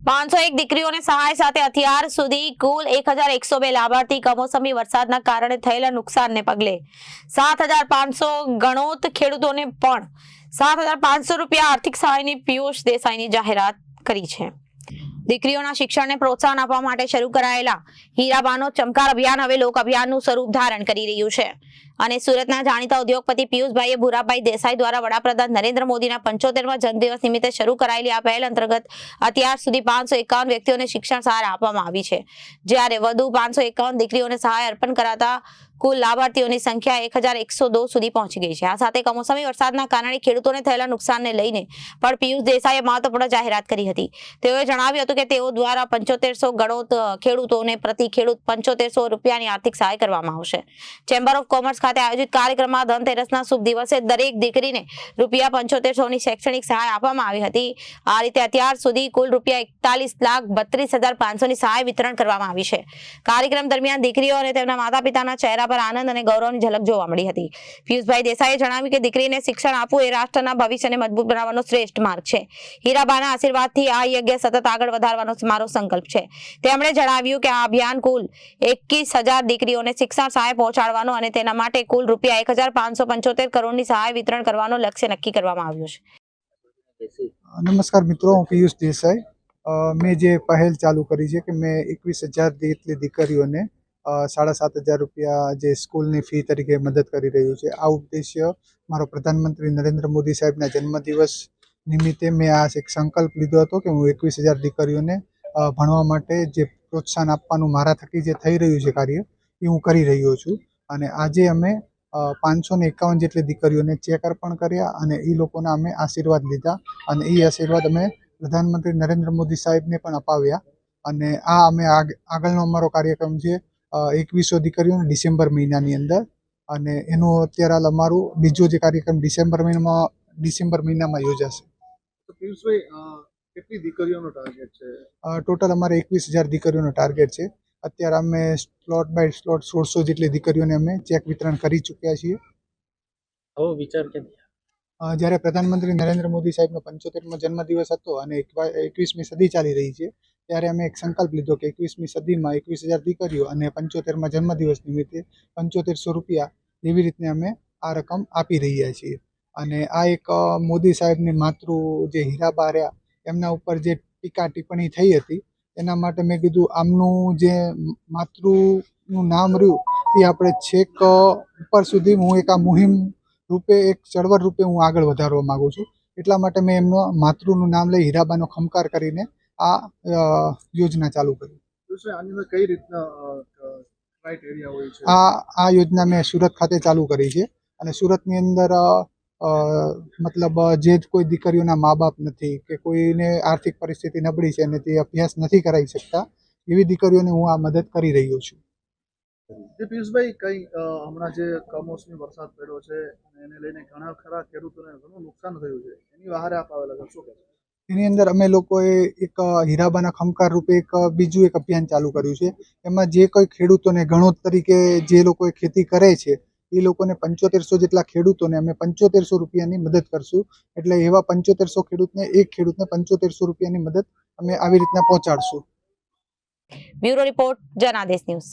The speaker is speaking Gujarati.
પાંચસો એક દીકરીઓને સહાય સાથે અત્યાર સુધી કુલ એક હજાર એકસો બે લાભાર્થી કમોસમી વરસાદના કારણે થયેલા નુકસાનને પગલે સાત હજાર પાંચસો ગણોત ખેડૂતોને પણ સાત હજાર પાંચસો રૂપિયા આર્થિક સહાયની પિયુષ દેસાઈની જાહેરાત કરી છે. દીકરીઓના શિક્ષણને પ્રોત્સાહન આપવા માટે શરૂ કરાયેલા હીરાબાનો ચમકાર અભિયાન હવે લોક અભિયાનનું સ્વરૂપ ધારણ કરી રહ્યું છે. અને સુરતના જાણીતા ઉદ્યોગપતિ પિયુષભાઈએ ભૂરાભાઈ દેસાઈ દ્વારા વડાપ્રધાન નરેન્દ્ર મોદીના પંચોતેરમા જન્મદિવસ નિમિત્તે શરૂ કરાયેલી આ પહેલ અંતર્ગત અત્યાર સુધી પાંચસો વ્યક્તિઓને શિક્ષણ સહાય આપવામાં આવી છે. જ્યારે વધુ પાંચસો દીકરીઓને સહાય અર્પણ કરાતા કુલ લાભાર્થીઓની સંખ્યા એક સુધી પહોંચી ગઈ છે. આ સાથે કમોસમી વરસાદના કારણે ખેડૂતોને થયેલા નુકસાનને લઈને પણ પિયુષ દેસાઈએ મહત્વપૂર્ણ જાહેરાત કરી હતી. તેઓએ જણાવ્યું હતું કે તેઓ દ્વારા પંચોતેરસો ગણોત ખેડૂતોને પ્રતિ ખેડૂત પંચોતેરસો રૂપિયાની આર્થિક સહાય કરવામાં આવશે. ચેમ્બર ઓફ કોમર્સ ખાતે આયોજિત કાર્યક્રમમાં ધનતેરસના શુભ દિવસે દરેક દીકરીને રૂપિયા પંચોતેરસોની શૈક્ષણિક સહાય આપવામાં આવી હતી. આ રીતે અત્યાર સુધી કુલ રૂપિયા એકતાલીસ લાખ બત્રીસ હજાર પાંચસોની સહાય વિતરણ કરવામાં આવી છે. કાર્યક્રમ દરમિયાન દીકરીઓ અને તેમના માતા પિતાના ચહેરા પર આનંદ અને ગૌરવની ઝલક જોવા મળી હતી. પિયુષભાઈ દેસાઈએ જણાવ્યું કે દીકરીને શિક્ષણ આપવું એ રાષ્ટ્રના ભવિષ્યને મજબૂત બનાવવાનો શ્રેષ્ઠ માર્ગ છે. હીરાબાના આશીર્વાદથી આ યજ્ઞ સતત આગળ વધારવાનો મારો સંકલ્પ છે. તેમણે જણાવ્યું કે આ અભિયાન કુલ એકવીસ દીકરીઓને શિક્ષણ સહાય પહોંચાડવાનો અને તેના માટે કુલ રૂપિયા એક હજાર પાંચસો પંચોતેર કરોડની સહાય વિતરણ કરવાનો લક્ષ્ય નક્કી કરવામાં આવ્યું છે. નમસ્કાર મિત્રો, હું પિયુષ દેસાઈ. મેં જે પહેલ ચાલુ કરી છે કે મેં એકવીસ હજાર જેટલી દીકરીઓને સાડા સાત હજાર રૂપિયા જે સ્કૂલની ફી તરીકે મદદ કરી રહ્યું છે. આ ઉદ્દેશ્ય મારો પ્રધાનમંત્રી નરેન્દ્ર મોદી સાહેબના જન્મદિવસ નિમિત્તે મેં આ એક સંકલ્પ લીધો હતો કે હું એકવીસ હજાર દીકરીઓને ભણવા માટે જે પ્રોત્સાહન આપવાનું મારા થકી જે થઈ રહ્યું છે કાર્ય, એ હું કરી રહ્યો છું. અને આજે અમે પાંચસો ને એકાવન જેટલી દીકરીઓને ચેક અર્પણ કર્યા અને એ લોકોના અમે આશીર્વાદ લીધા અને એ આશીર્વાદ અમે પ્રધાનમંત્રી નરેન્દ્ર મોદી સાહેબને પણ અપાવ્યા. અને આ અમે આગ- આગળનો અમારો કાર્યક્રમ છે એકવીસો દીકરીઓને ડિસેમ્બર મહિનાની અંદર. અને એનું અત્યારે હાલ અમારું બીજો જે કાર્યક્રમ ડિસેમ્બર મહિનામાં ડિસેમ્બર મહિનામાં યોજાશે. કેટલી દીકરીઓનો ટાર્ગેટ છે? ટોટલ અમારે એકવીસ હજાર દીકરીઓનો ટાર્ગેટ છે. અત્યારે અમે સ્લોટ બાય સ્લોટ સોળસો જેટલી દીકરીઓને અમે ચેક વિતરણ કરી ચૂક્યા છીએ. આવો વિચાર કેમ જ્યારે પ્રધાનમંત્રી નરેન્દ્ર મોદી સાહેબનો પંચોતેરમો જન્મદિવસ હતો અને એકવીસમી સદી ચાલી રહી છે ત્યારે અમે એક સંકલ્પ લીધો કે એકવીસમી સદીમાં એકવીસ હજાર દીકરીઓ અને પંચોતેરમાં જન્મદિવસ નિમિત્તે પંચોતેરસો રૂપિયા એવી રીતે અમે આ રકમ આપી રહ્યા છીએ. અને આ એક મોદી સાહેબની માતૃ જે હીરાબા રહ્યા એમના ઉપર જે ટીકા ટિપ્પણી થઈ હતી એના માટે મેં કીધું આમનું જે માતૃનું નામ રહ્યું એ આપણે છેક ઉપર સુધી હું એક આ મુહિમ રૂપે એક ચળવળ રૂપે હું આગળ વધારવા માગું છું. એટલા માટે મેં એમનો માતૃનું નામ લઈ હીરાબાનો ખમકાર કરીને આ યોજના ચાલુ કરી. કઈ રીતના આ આ યોજના મેં સુરત ખાતે ચાલુ કરી છે. અને સુરતની અંદર મતલબ જે જ કોઈ દીકરીઓના મા બાપ નથી કે કોઈને આર્થિક પરિસ્થિતિ નબળી છે અને તે અભ્યાસ નથી કરાવી શકતા એવી દીકરીઓને હું આ મદદ કરી રહ્યો છું. જે પિયુષભાઈ કઈ હમણાં જે કમોસમી વરસાદ પડ્યો છે એને લઈને ઘણા ખરા ખેડૂતોને ઘણું નુકસાન થયું છે એની બહાર આપ આવેલા શું કહેશો? એની અંદર અમે લોકોએ એક હીરાબાના ખમકાર રૂપે એક બીજું એક અભિયાન ચાલુ કર્યું છે. એમાં જે કોઈ ખેડૂતોને ગણોત તરીકે જે લોકોએ ખેતી કરે છે એ લોકોને પંચોતેરસો જેટલા ખેડૂતોને અમે પંચોતેરસો રૂપિયાની મદદ કરશું. એટલે એવા પંચોતેરસો ખેડૂતને, એક ખેડૂતને પંચોતેરસો રૂપિયાની મદદ અમે આવી રીતના પહોંચાડશું. Bureau report, Janadesh news.